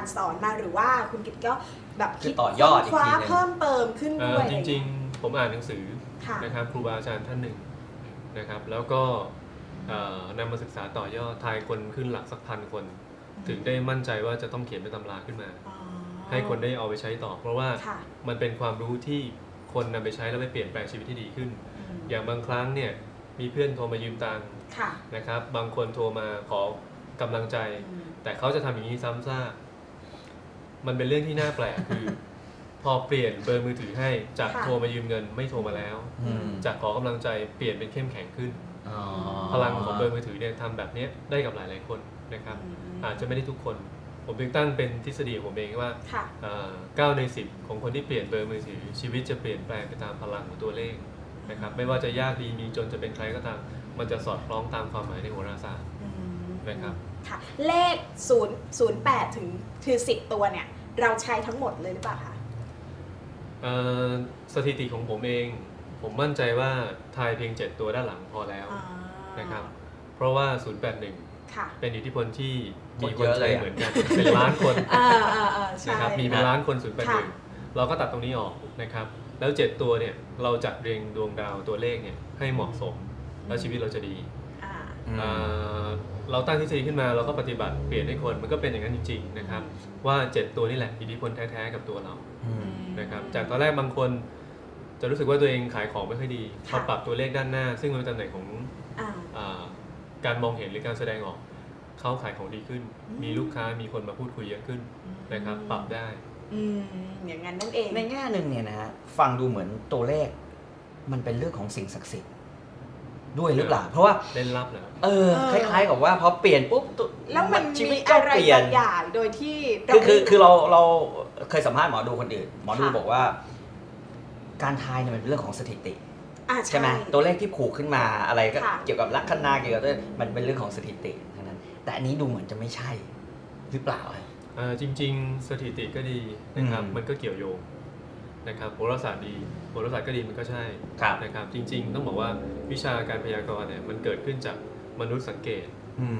ารย์สอนมาหรือว่าคุณกิตก็แบบคิดคือต่อยอดอีกคว้าทีหนึ่งเพิ่มเติมขึ้นเอ่ด้อวยจริงๆ ผมอ่านหนังสือค่ะ นะครับครูบาอาจารย์ท่านหนึ่งนะครับ แล้วก็เอ่อนำมาศึกษาต่อยอดทายคนขึ้นหลักสักพันคน ถึงได้มั่นใจว่าจะต้องเขียนเป็นตำราขึ้นมา อ๋อให้คนได้เอาไปใช้ต่อ เพราะว่าค่ะมันเป็นความรู้ที่คนนำไปใช้แล้วไปเปลี่ยนแปลงชีวิตที่ดีขึ้นอืมอย่างบางครั้งเนี่ยมีเพื่อนโทรมายืมตังค์ค่ะนะครับ บางคนโทรมาขอกำลังใจ อืมแต่เขาจะทำอย่างนี้ซ้ำซาก มันเป็นเรื่องที่น่าแปลกคือ พอเปลี่ยนเบอร์มือถือให้จากค่ะ โทรมายืมเงินไม่โทรมาแล้ว อืม จากขอกำลังใจเปลี่ยนเป็นเข้มแข็งขึ้น อ๋อพลังของเบอร์มือถือเนี่ยทำแบบเนี้ยได้กับหลาย ๆ คนนะครับอืมอาจจะไม่ได้ทุกคน ผมถึงตั้งเป็นทฤษฎีของผมเองว่าค่ะ เอ่อเก้าในสิบของคนที่เปลี่ยนเบอร์มือถือ ชีวิตจะเปลี่ยนแปลงไปตามพลังของตัวเลขนะครับไม่ว่าจะยากดีมีจนจะเป็นใครก็ตาม มันจะสอดคล้องตามความหมายในโหราศาสตร์อืมนะครับ ค่ะ เลข 0 0 8 ถึงคือ 10 ตัวเนี่ย เราใช้ทั้งหมดเลยหรือเปล่าคะเอ่อสถิติของผมเอง ผมมั่นใจว่าทายเพียง 7 ตัวด้านหลังพอแล้วอ๋อนะครับ เพราะว่า 081 ค่ะเป็นอิทธิพลที่มีคคนนเยอะใช้เลยอะเหมือนกันเป็นล้านคนอ่าอ่าอ่าใช่ นะครับมีเป็นล้านคน ค่ะ 081 เราก็ตัดตรงนี้ออกนะครับ แล้ว 7 ตัวเนี่ยเราจัดเรียงดวงดาวตัวเลขเนี่ยให้เหมาะสม แล้วชีวิตเราจะดีอ่าอืม เอ่อเราตั้งทฤษฎีขึ้นมาเราก็ปฏิบัติเปลี่ยนให้คนมันก็เป็นอย่างนั้นจริงๆนะครับว่า 7 ตัวนี่แหละอิทธิพลแท้ๆกับตัวเราอืมนะครับจากตอนแรกบางคนจะรู้สึกว่าตัวเองขายของไม่ค่อยดีพค่ะอปรับตัวเลขด้านหน้า ซึ่งมันเป็นตำแหน่งของอ่าอาการมองเห็นหรือการแสดงออกเขาขายของดีขึ้นอืมมีลูกค้ามีคนมาพูดคุยเยอะขึ้นนะครับ ปรับได้อืมอย่างนั้นนั่นเองในแง่หนึ่งเนี่ยนะฮะฟังดูเหมือนตัวเลขมันเป็นเรื่องของสิ่งศักดิ์สิทธิ์ ด้วยหรือเปล่า เพราะว่าเล่นลับนะครับเออคล้ายๆกับว่าพอเปลี่ยนปุ๊บตัวแล้วมันชีวิมีตก็อะไรเปลี่ยนบางอย่างโดยที่เราคือคือคือเราเราเคยสัมภาษณ์หมอดูคนอื่น หมอดูค่ะบอกว่า การทายเนี่ยมันเป็นเรื่องของสถิติอ่าใช่ไหมตัวเลขที่ผูกขึ้นมาอะไรก็ค่ะเกี่ยวกับลัคนาเกี่ยวกับตัวมันเป็นเรื่องของสถิติทั้งนั้น แต่อันนี้ดูเหมือนจะไม่ใช่หรือเปล่าฮะอ่าจริง ๆ สถิติก็ดีนะครับอืมมันก็เกี่ยวโยง นะครับโหราศาสตร์ดีโหราศาสตร์ก็ดีมันก็ใช่ครับนะครับจริง ๆ ต้องบอกว่าวิชาการพยากรณ์เนี่ยมันเกิดขึ้นจากมนุษย์สังเกต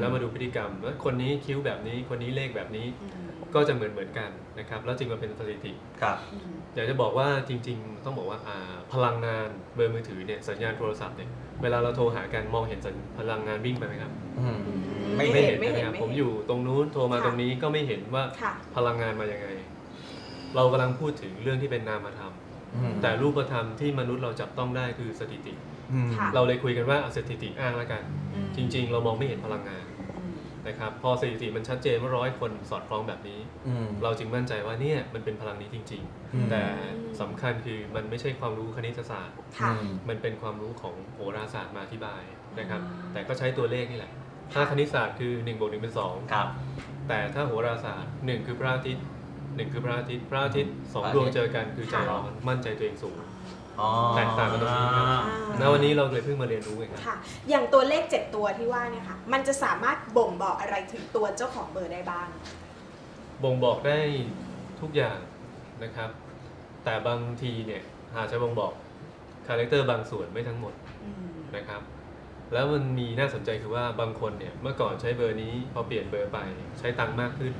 แล้วมาดูพฤติกรรมว่าคนนี้คิ้วแบบนี้คนนี้เลขแบบนี้อืมก็จะเหมือนเหมือนกันนะครับแล้วจึงมาเป็นสถิติครับอืมอยากจะบอกว่าจริง ๆ ต้องบอกว่าอ่าพลังงานเบอร์มือถือเนี่ยสัญญาณโทรศัพท์เนี่ยเวลาเราโทรหากันมองเห็นสัญพลังงานวิ่งไปไหมครับอืมไม่ไม่เห็เห็นนไม่ใช่ไหมเห็นครับไม่ผมเห็นอยู่ตรงนู้นโทรมาค่ะตรงนี้ก็ไม่เห็นว่าค่ะพลังงานมายังไง เรากำลังพูดถึงเรื่องที่เป็นนามธรรม อืม แต่รูปธรรมที่มนุษย์เราจับต้องได้คือสถิติ อืม ค่ะ เราเลยคุยกันว่าเอาสถิติอ้างแล้วกัน อืมจริง ๆ เรามองไม่เห็นพลังงานอืม นะครับพอสถิติมันชัดเจนว่าร้อยคนสอดคล้องแบบนี้ อืม เราจึงมั่นใจว่าเนี่ยมันเป็นพลังนี้จริง อืม ๆ แต่สำคัญคือมันไม่ใช่ความรู้คณิตศาสตร์ ค่ะอืมมันเป็นความรู้ของโหราศาสตร์มาอธิบายนะครับ อืม แต่ก็ใช้ตัวเลขนี่แหละ ถ้าคณิตศาสตร์คือ1บวก1เป็นครับ2แต่ถ้าโหราศาสตร์ 1 คือพระอาทิตย์ 1คือพระอาทิตย์พระอาทิตย์สองพระอาทิตย์ดวงเจอกันคือใจร้อนมั่นใจตัวเองสูงอ๋อแตกต่างกันตรงนี้ครับอ่าณวันนี้เราเลยเพิ่งมาเรียนรู้เองครับ ค่ะ อย่างตัวเลข 7 ตัวที่ว่าเนี่ยค่ะ มันจะสามารถบ่งบอกอะไรถึงตัวเจ้าของเบอร์ได้บ้าง บ่งบอกได้ทุกอย่างนะครับ แต่บางทีเนี่ยอาจจะบ่งบอกคาแรคเตอร์บางส่วนไม่ทั้งหมดอืมนะครับ แล้วมันมีน่าสนใจคือว่าบางคนเนี่ยเมื่อก่อนใช้เบอร์นี้พอเปลี่ยนเบอร์ไปใช้ตังค์มากขึ้น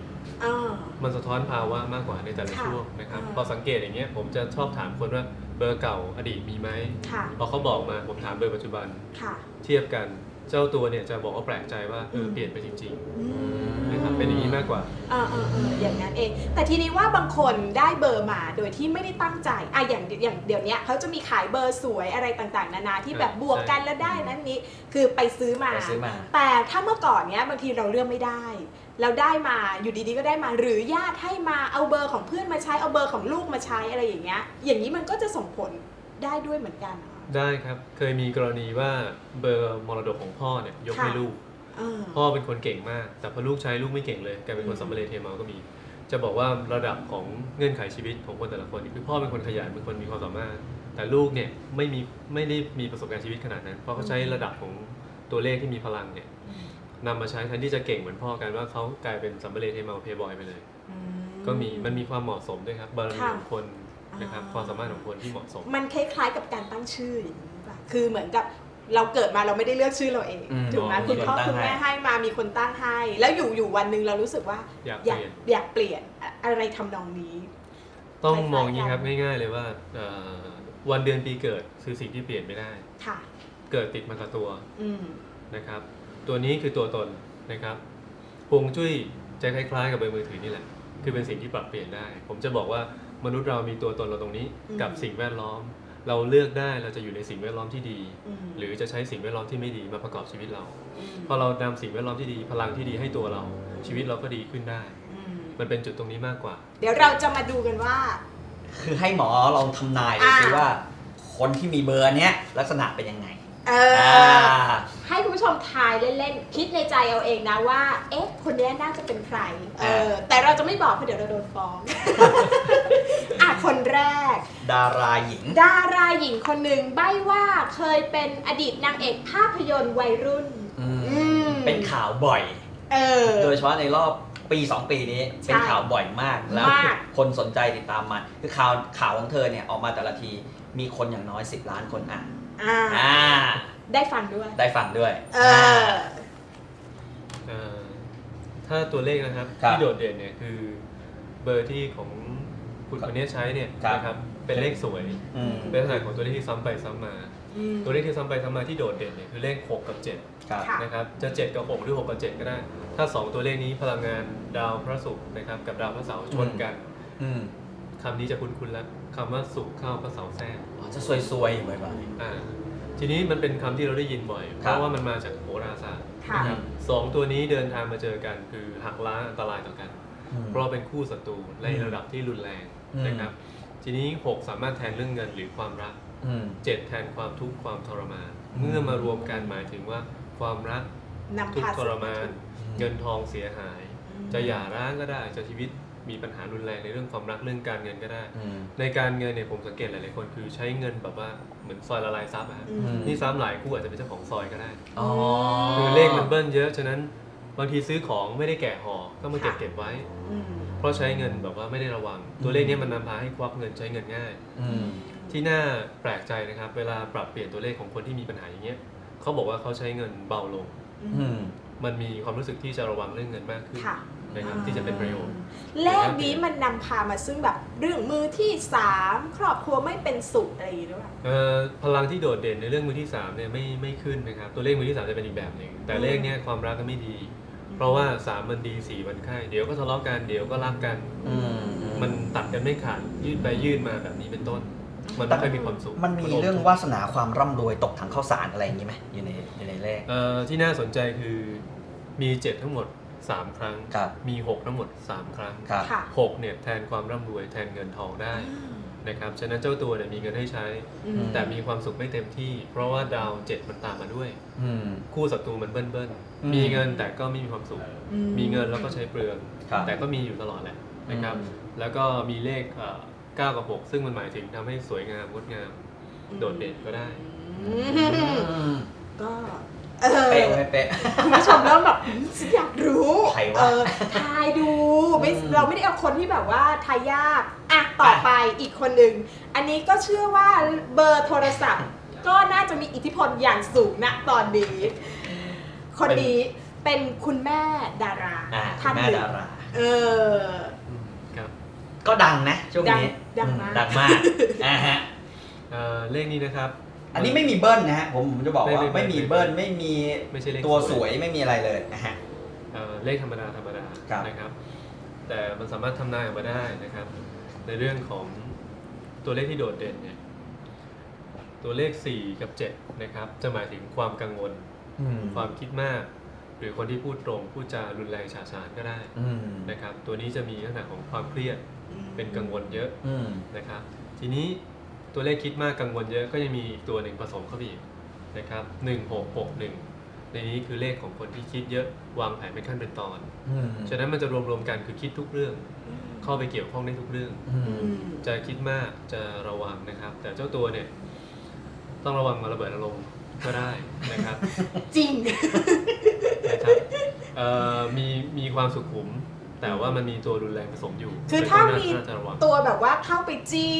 อ่า มันสะท้อนภาวะมากกว่าในแต่ละค่ะช่วงนะครับอ่าพอสังเกตอย่างเงี้ยผมจะชอบถามคนว่าเบอร์เก่าอดีตมีไหมค่ะ พอเขาบอกมาผมถามเบอร์ปัจจุบันค่ะ เทียบกัน เจ้าตัวเนี่ยจะบอกว่าแปลกใจว่าเอออืมเปลี่ยนไปจริง อืมๆนะ ครับเป็นอย่างนี้มากกว่า เออเออเอออย่างนั้นเอง แต่ทีนี้ว่าบางคนได้เบอร์มาโดยที่ไม่ได้ตั้งใจอะอย่างอย่างเดี๋ยวเนี้ยเขาจะมีขายเบอร์สวยอะไรต่างๆ นานาที่แบบใช่บวกกันแล้วได้นั้นนี้คือไปซื้อมา ไปซื้อมา แต่ถ้าเมื่อก่อนเนี้ยบางทีเราเลือกไม่ได้ เราได้มาอยู่ดีๆก็ได้มาหรือญาติให้มาเอาเบอร์ของเพื่อนมาใช้เอาเบอร์ของลูกมาใช้อะไรอย่างเงี้ย อย่างนี้มันก็จะส่งผลได้ด้วยเหมือนกันเหรอ ได้ครับ เคยมีกรณีว่าเบอร์มรดกของพ่อเนี่ยยกให้ค่ะ ลูกเออ พ่อเป็นคนเก่งมาก แต่พอลูกใช้ลูกไม่เก่งเลยกลายเป็นคนอืมสัมเบเลเทมาก็มี จะบอกว่าระดับของเงื่อนไขชีวิตของคนแต่ละคนคือพ่อเป็นคนขยันเป็นคนมีความสามารถ แต่ลูกเนี่ยไม่มีไม่ได้มีประสบการณ์ชีวิตขนาดนั้น เพราะเขาใช้ระดับของตัวเลขที่มีพลังเนี่ยอืมนำมาใช้แทนที่จะเก่งเหมือนพ่อกันว่าเขากลายเป็นสัมเบเลเทมาเพย์บอยไปเลยอืก็มีมันมีความเหมาะสมด้วยครับบารมีค่ะของคนนะครับอ่าความสามารถของคนที่เหมาะสม มันคล้ายๆกับการตั้งชื่ออย่างนี้ป่ะคือเหมือนกับ เราเกิดมาเราไม่ได้เลือกชื่อเราเองอืมถูกไหมอ๋อคุณพ่อมีคนตั้งคุณแม่ให้ให้มามีคนตั้งให้ แล้วอยู่อยู่วันหนึ่งเรารู้สึกว่าอยากอยากเปลี่ยน อยากเปลี่ยนอะอะไรทำนองนี้ ต้องคล้ายๆมองอย่างนี้ครับกันง่ายๆเลยว่าเอ่อวันเดือนปีเกิดคือสิ่งที่เปลี่ยนไม่ได้ ค่ะ เกิดติดมากับตัวอืม นะครับ ตัวนี้คือตัวตนนะครับฮวงจุ้ยจะคล้ายๆกับเบอร์มือถือนี่แหละ คือเป็นสิ่งที่ปรับเปลี่ยนได้ ผมจะบอกว่ามนุษย์เรามีตัวตนเราตรงนี้ อืม กับสิ่งแวดล้อม เราเลือกได้เราจะอยู่ในสิ่งแวดล้อมที่ดีอืมหรือจะใช้สิ่งแวดล้อมที่ไม่ดีมาประกอบชีวิตเรามพอเรานำสิ่งแวดล้อมที่ดีพลังที่ดีให้ตัวเรา ชีวิตเราก็ดีขึ้นได้อืมมันเป็นจุดตรงนี้มากกว่า เดี๋ยวเราจะมาดูกันว่า คือให้หมอลองทำนายดูอ่า สิว่า คนที่มีเบอร์เนี้ยลักษณะเป็นยังไง เออ่าอให้คุณ ผู้ชมทายเล่นๆ คิดในใจเอาเองนะว่า เอ๊ะ คนนี้น่าจะเป็นใคร เออ แต่เราจะไม่บอกเพราะเดี๋ยวเราโดนฟ้อง อะ คนแรก ดาราหญิง ดาราหญิงคนหนึ่งใบ้ว่าเคยเป็นอดีตนางเอกภาพยนตร์วัยรุ่นอืมอืมเป็นข่าวบ่อย เออ โดยเฉพาะในรอบปี 2 ปีนี้เป็นข่าวบ่อยมากแล้วมากคนสนใจติดตามมันคือข่าวข่าวของเธอเนี่ยออกมาแต่ละทีมีคนอย่างน้อย 10 ล้านคนอ่านอ่าอ่า ได้ฟังด้วย ได้ฟังด้วยเออเอ่อถ้าตัวเลขนะครับครับ ที่โดดเด่นเนี่ยคือเบอร์ที่ของคุณคนนี้ใช้เนี่ยครับนะครับเป็นเลขสวยอืมเป็นลักษณะของตัวเลขที่ซ้ำไปซ้ำมา อืมตัวเลขที่ซ้ำไปซ้ำมาที่โดดเด่นเนี่ยคือเลข 6 กับ ครับ ค่ะ 7 นะครับ จะ 7 กับ 6 หรือ 6 กับ 7 ก็ได้ ถ้า 2 ตัวเลขนี้พลังงานดาวพระศุกร์นะครับกับดาวพระเสาร์ชนกันอืมคำนี้จะคุ้นๆแล้วคำว่าศุกร์เข้าพระเสาร์แทรกอ๋อจะซวยๆอยู่บ่อยอ่า ทีนี้มันเป็นคำที่เราได้ยินบ่อย เพครับราะว่ามันมาจากโหราศาสตร์ค่ะ นะครับสองตัวนี้เดินทางมาเจอกันคือหักล้างอันตรายต่อกันๆอืม เพราะว่าเป็นคู่ศัตรูในอืมระดับที่รุนแรงอืม นะครับ ทีนี้ 6 สามารถแทนเรื่องเงินหรือความรัก อืม 7 แทนความทุกข์ความทรมาน อืม เมื่อมารวมกันหมายถึงว่าความรักนำทุกพาข์ทรมานอืมเงินทองเสียหายอืมจะหย่าร้างก็ได้จะชีวิต มีปัญหารุนแรงในเรื่องความรักเรื่องการเงินก็ได้อืมในการเงินเนี่ยผมสังเกตหลายๆคนคือใช้เงินแบบว่าเหมือนซอยละลายซับอะฮะอือืมมนี่ซ้ำหลายคู่อาจจะเป็นเจ้าของซอยก็ได้ อ๋อ คือเลขมันเบิ้ลเยอะฉะนั้นบางทีซื้อของไม่ได้แกะห่อต้องมาเก็บค่ะ เก็บไว้ อืมเพราะใช้เงินแบบว่าไม่ได้ระวัง ตัวเลขเนี้มันนำพาให้ควักเงินใช้เงินง่าย อืม ที่น่าแปลกใจนะครับ เวลาปรับเปลี่ยนตัวเลขของคนที่มีปัญหาอย่างเงี้ยเขาบอกว่าเขาใช้เงินเบาลง อืม มันมีความรู้สึกที่จะระวังเรื่องเงินมากขึ้น ค่ะ นะครับที่จะเป็นประโยชน์ เลขนี้มันนำพามาซึ่งแบบเรื่องมือที่สามครอบครัวไม่เป็นสุขอะไรอย่างนี้ด้วยเอ่อพลังที่โดดเด่นในเรื่องมือที่3เนี่ยไม่ไม่ขึ้นนะครับตัวเลขมือที่3จะเป็นอีกแบบหนึ่งแต่เลขเนี่ยความรักก็ไม่ดี เพราะว่า3มันดี4มันไข่เดี๋ยวก็ทะเลาะกันเดี๋ยวก็รักกัน อืมมันตัดกันไม่ขาดยืดไปยืดมาแบบนี้เป็นต้น มันไม่ค่อยมีความสุขมันมีเรื่องวาสนาความร่ำรวยตกถังข้าวสารอะไรอย่างนี้ไหมอยู่ในอยู่ในเลข เอ่อที่น่าสนใจคือมี7ทั้งหมด 3 ครั้ง ครับ มี 6 ทั้งหมด 3 ครั้ง ครับ ค่ะ 6 เนี่ยแทนความร่ำรวยแทนเงินทองได้นะครับฉะนั้นเจ้าตัวเนี่ยมีเงินให้ใช้ อืม แต่มีความสุขไม่เต็มที่ เพราะว่าดาวเจ็ดมันตามมาด้วย อืม คู่ศัตรูมันเบิ้ลเบิ้ลอืม มีเงินแต่ก็ไม่มีความสุข อืมีเงินแล้วก็ใช้เปลือง ครับ แต่ก็มีอยู่ตลอดแหละนะครับ อืม แล้วก็มีเลขเอ่อ9กับ 6 ซึ่งมันหมายถึงทำให้สวยงามงดงาม โดดเด่นก็ได้ อืมอืมก็ เออเป๊ะไม่เป๊ะ คุณผู้ชมเริ่มแบบหืมฉันอยากรู้ใครวะเออทายดูไม่อืม เราไม่ได้เอาคนที่แบบว่าทายยากอะต่อไปอีกคนหนึ่งอันนี้ก็เชื่อว่าเบอร์โทรศัพท์ ก็น่าจะมีอิทธิพลอย่างสูงณตอนนี้ คนนี้เป็นคุณแม่ดาราอ่าคุท่าณนแม่หนึ่งดาราเออครับก็ดังนะช่วงนี้ดังดังมาก อืดังมากอ่าฮะ เอ่อเลขนี้นะครับ อันนี้ไม่มีเบิ้ลนะฮะผมผมจะบอกว่าไม่ไม่ไม่มีไม่เบิ้ลไม่มีไม่ใช่เลขตัวสสววยยไม่มีอะไรเลยนะฮะเอ่อเลขธรรมดาธรรมดาครับนะครับ แต่มันสามารถทำนายออกมาได้นะครับ ในเรื่องของตัวเลขที่โดดเด่นเนี่ยตัวเลข 4 กับ 7 นะครับ จะหมายถึงความกังวลอืมความคิดมาก หรือคนที่พูดตรง พูดจารุนแรงฉาฉานก็ได้อืมนะครับ ตัวนี้จะมีลักษณะของความเครียดเป็นกังวลเยอะอืมนะครับ ทีนี้ ตัวเลขคิดมากกังวลเยอะก็ยังมีอีกตัวหนึ่งผสมเข้าไปอีกนะครับหนึ่งหกหกหนึ่งในนี้คือเลขของคนที่คิดเยอะวางแผนเป็นขั้นเป็นตอน อืมฉะนั้นมันจะรวมๆกันคือคิดทุกเรื่อง เข้าไปเกี่ยวข้องได้ทุกเรื่อง อือืม มจะคิดมากจะระวังนะครับ แต่เจ้าตัวเนี่ยต้องระวังมาระเบิดอารมณ์ก็ได้นะครับ จริง นะครับเอ่อมีมีความสุขุม แต่ว่ามันมีตัวรุนแรงผสมอยู่คือถ้าซึ่งมีก็น่จะระวังตัวแบบว่าเข้าไปจี้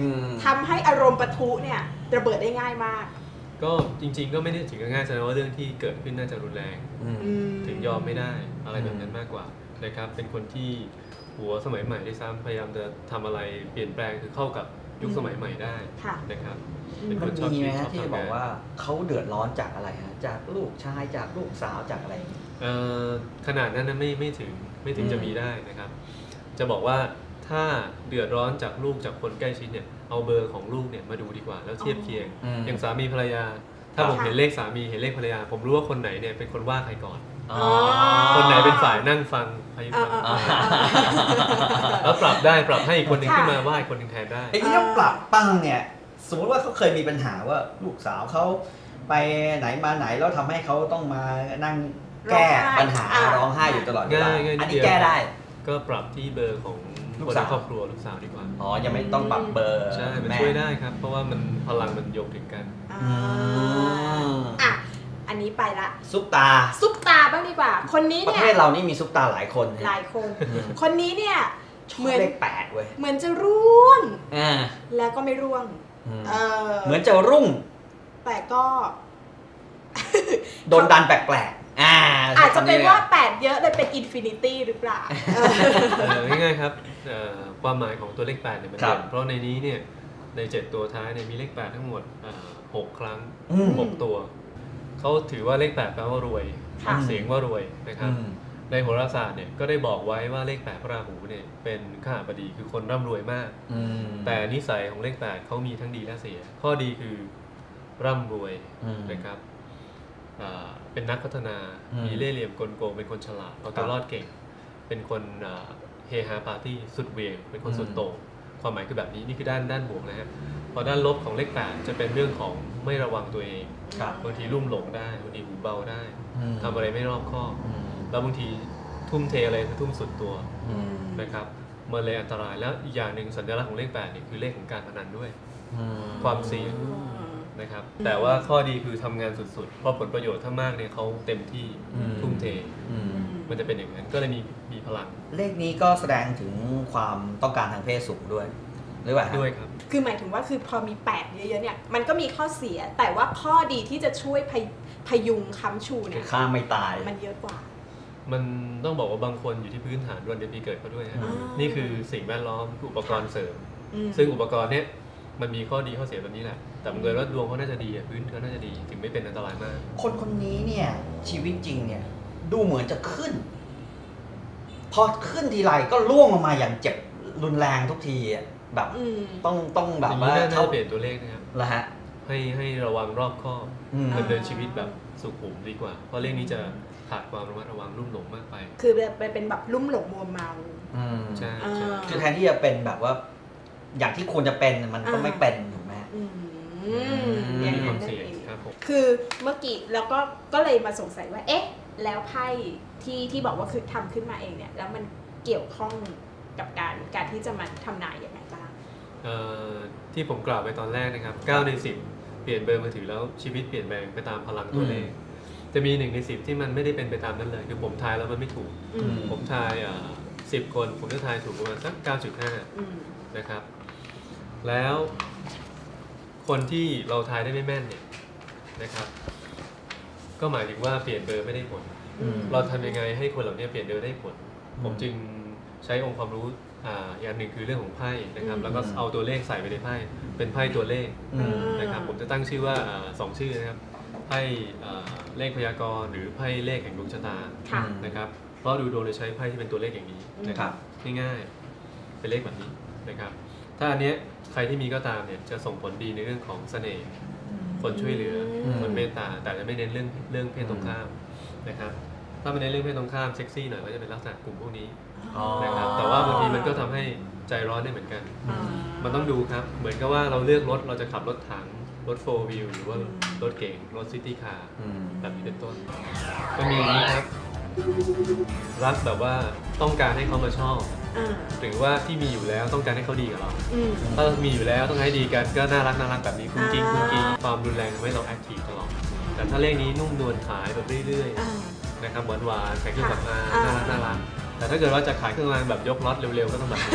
อืมทำให้อารมณ์ปะทุเนี่ยระเบิดได้ง่ายมาก ก็จริง ๆ ก็ไม่ได้ถึงกับง่ายแสดงว่าเรื่องที่เกิดขึ้นน่าจะรุนแรงอืมอืมถึงยอมไม่ได้อะไรแบบนั้นมากกว่านะครับ เป็นคนที่หัวสมัยใหม่ด้วยซ้ำพยายามจะทำอะไรเปลี่ยนแปลงคือเข้ากับยุคสมัยใหม่ได้ค่ะนะครับอืมเป็นคมันนชอบมีคิไหมดชฮะอบที่ทำบอกงานว่าเขาเดือดร้อนจากอะไรฮะจากลูกชายจากลูกสาวจากอะไรอย่างเงี้ยเอ่อ ขนาดนั้นนะไม่ไม่ถึงไม่ถึงอืมจะมีได้นะครับ จะบอกว่าถ้าเดือดร้อนจากลูกจากคนใกล้ชิดเนี่ยเอาเบอร์ของลูกเนี่ยมาดูดีกว่าแล้วเทียบเคียงมอย่างสามีภรรยา ถ้าครับผมเห็นเลขสามีเห็นเลขภรรยา ผมรู้ว่าคนไหนเนี่ยเป็นคนว่าใครก่อนอ๋อคนไหนเป็นฝ่ายนั่งฟังพายุอ่าฟังอ่าอ่าแล้วปรับได้ปรับให้อีกคนหนึ่งค่ะขึ้นมาว่าอีกคนหนึ่งแทนได้ไอ้ที่ต้องปรับปั้งเนี่ยสมมติว่าเขาเคยมีปัญหาว่าลูกสาวเขา ไปไหนมาไหนแล้วทำให้เขาต้องมานั่งแก้ร้องไห้ปัญหาอ่าร้องไห้อยู่ตลอดเวลาง่ายง่ายนิอัดนเดีนี้ยวแก้ได้ ก็ปรับที่เบอร์ของลูกคนสาในว ครอบครัวลูกสาวดีกว่า อ๋อ ยังไม่ต้องปรับเบอร์ใช่ มันแช่วยได้ครับ เพราะว่ามันพลังมันโยงถึงกัน อ่าอืมอะ อันนี้ไปละ ซุปตา ซุปตาบ้างดีกว่า คนนี้ประเนี่เทยศเรานี่มีซุปตาหลายคนหลายคน อืมคนนี้เนี่ยชอบเหมือน เลขแปดเว้ยเหมือนจะร่วง อ่าแล้วก็ไม่ร่วง อืมเออเหมือนจะรุ่ง แต่ก็ โดนดันแปลกๆอ่าอาจจะเป็นว่าใช้คำแปดเยอะเลยเป็นอินฟินิตี้หรือเปล่าเออเอ่อง่ายๆครับเอ่อความหมายของตัวเลข8เนี่ยมันครับเด่นเพราะในนี้เนี่ยใน7ตัวท้ายเนี่ยมีเลข8ทั้งหมดเอ่อ6ครั้งอืม6ตัวเขาถือว่าเลข8แปลว่ารวยค่ะเสียงว่ารวยนะครับอืมในโหราศาสตร์เนี่ยก็ได้บอกไว้ว่าเลข8พระราหูเนี่ยเป็นข้าบดีคือคนร่ำรวยมากอืมแต่นิสัยของเลข8เขามีทั้งดีและเสีย ข้อดีคือ ร่ำรวยอืมนะครับอ่าเป็นนักพัฒนาอืมมีเล่ห์เหลี่ยมกลโกง เป็นคนฉลาดเอาตัวรอดเก่ง เป็นคนอ่าเฮฮาปาร์ตี้สุดเหวียง เป็นคนสุดโต่งความหมายคือแบบนี้นี่คือด้านด้านบวกนะฮะพอด้านลบของเลข8จะเป็นเรื่องของไม่ระวังตัวเองครับบางทีลุ่มหลงได้บางทีหูเบาได้อืมทำอะไรไม่รอบคอบอืมแล้วบางทีทุ่มเทอะไรคือทุ่มสุดตัวอืมนะครับมันเลยอันตรายแล้วอีกอย่างหนึ่งสัญลักษณ์ของเลข8เนี่ยคือเลขของการพนันด้วยอืมความเสี่ยง นะครับ แต่ว่าข้อดีคือทำงานสุดๆ เพราะผลประโยชน์ถ้ามากเนี่ยเขาเต็มที่อืม ทุ่มเท อืมมันจะเป็นอย่างนั้นก็เลยมีมีพลังเลขนี้ก็แสดงถึงความต้องการทางเพศสูงด้วยหรือเปล่าฮะ ด้วยครับ คือหมายถึงว่าคือพอมี 8 เยอะๆเนี่ยมันก็มีข้อเสียแต่ว่าข้อดีที่จะช่วยพยพยุงค้ำชูคืเนี่อยฆ่าไม่ตาย มันเยอะกว่า มันต้องบอกว่าบางคนอยู่ที่พื้นฐานวันเดือนปีเกิดเขาด้วยฮะอืมนี่คือสิ่งแวดล้อมคืออุปกรณ์เสริม อืมซึ่งอุปกรณ์เนี้ยมันมีข้อดีข้อเสียแบบนี้แหละ แต่บังเกิดว่าดวงเขาน่าจะดีอะพื้นเขาน่าจะดีถึงไม่เป็นอันตรายมาก คนคนนี้เนี่ย ชีวิตจริงเนี่ย ดูเหมือนจะขึ้น พอขึ้นทีไรก็ล่วงลงมาอย่างเจ็บรุนแรงทุกทีอะแบบอืม ต้องต้องแบอบย่างว่านี้น่าจะเข้าเปลี่ยนตัวเลขนะครับ ละฮะ ให้ให้ระวังรอบคอบอืม ดำเนินชีวิตแบบสุขุมดีกว่า เพราะเลขนี้จะขาดความระมัดระวังรุ่มหลงมากไป คือแบบไปเป็นแบบลุ่มหลงมัวเมา อืม ใช่อ่าใช่คือแทนที่จะเป็นแบบว่า อย่างที่ควรจะเป็นมันก็อ่า ไม่เป็นถูกไห มอืมมอย่างมีคนั้วานมนั่นเสี่ยงเองครับผม คือเมื่อกี้แล้วก็ก็เลยมาสงสัยว่า เอ๊ะ แล้วไพ่ที่ที่บอกว่าคือทำขึ้นมาเองเนี่ย แล้วมันเกี่ยวข้องกับการการที่จะมาทำนายยังไงบ้าง เอ่อที่ผมกล่าวไปตอนแรกนะครับ 9 ใน 10 เปลี่ยนเบอร์มือถือแล้วชีวิตเปลี่ยนแปลงไปตามพลังตัวเลข จะมี 1 ใน 10 ที่มันไม่ได้เป็นไปตามนั้นเลย คือผมทายแล้วมันไม่ถูก อืม ผมทายสิบคน ผมจะทายถูกประมาณสัก 9.5 อืม นะครับ แล้ว คนที่เราทายได้ไม่แม่นเนี่ยนะครับ ก็หมายถึงว่าเปลี่ยนเบอร์ไม่ได้ผล อืม เราทำยังไงให้คนเหล่านี้เปลี่ยนเบอร์ได้ผลอืมผมจึงใช้องค์ความรู้อ่าอย่างหนึ่งคือเรื่องของไพ่นะครับอืมแล้วก็เอาตัวเลขใส่ไปในไพ่เป็นไพ่ตัวเลข อืม นะครับผมจะตั้งชื่อว่าอ่าสองชื่อนะครับไพ่อ่าเลขพยากรณ์หรือไพ่เลขแห่งดวงชะตาค่ะ นะครับเพราะดูดวงเลยใช้ไพ่ที่เป็นตัวเลขอย่างนี้นะคครัรับบง่ายๆเป็นเลขแบบนี้นะครับ ถ้าอันเนี้ยใครที่มีก็ตามเนี่ยจะส่งผลดีในเรื่องของเสน่ห์คนช่วยเหลืออืมคนเมตตาแต่จะไม่เน้นเรื่องเรื่องเพศตรงข้ามนะครับถ้ามันเน้นเรื่องเพศตรงข้ามเซ็กซี่หน่อยก็จะเป็นลักษณะกลุ่มพวกนี้อ๋อ นะครับแต่ว่าบางทีมันก็ทำให้ใจร้อนได้เหมือนกันอืมมันต้องดูครับ เหมือนกับว่าเราเลือกรถเราจะขับรถถังรถโฟล์วิวหรือว่ารถเก๋งรถซิตี้คาร์อืม แบบนี้เป็นต้น ก็มีอย่างนี้ครับ รักแบบว่าต้องการให้เขามาชอบอ่า หรือว่าที่มีอยู่แล้วต้องการให้เขาดีกับเราอืมถ้ามีอยู่แล้วต้องให้ดีกันก็น่ารักน่ารักแบบนี้คุ้งกิ้งอ่าคุ้งกิ้งความรุนแรงทำให้เราแอคทีฟตลอดแต่ถ้าเลขนี้นุ่มนวลขายแบบเรื่อยอ่าๆนะครับหวานหวานๆขายเครื่องสำอางอ่าน่ารักน่ารักแต่ถ้าเกิดว่าจะขายเครื่องสำอางแบบยกล็อตเร็วๆก็ต้องแบบนี้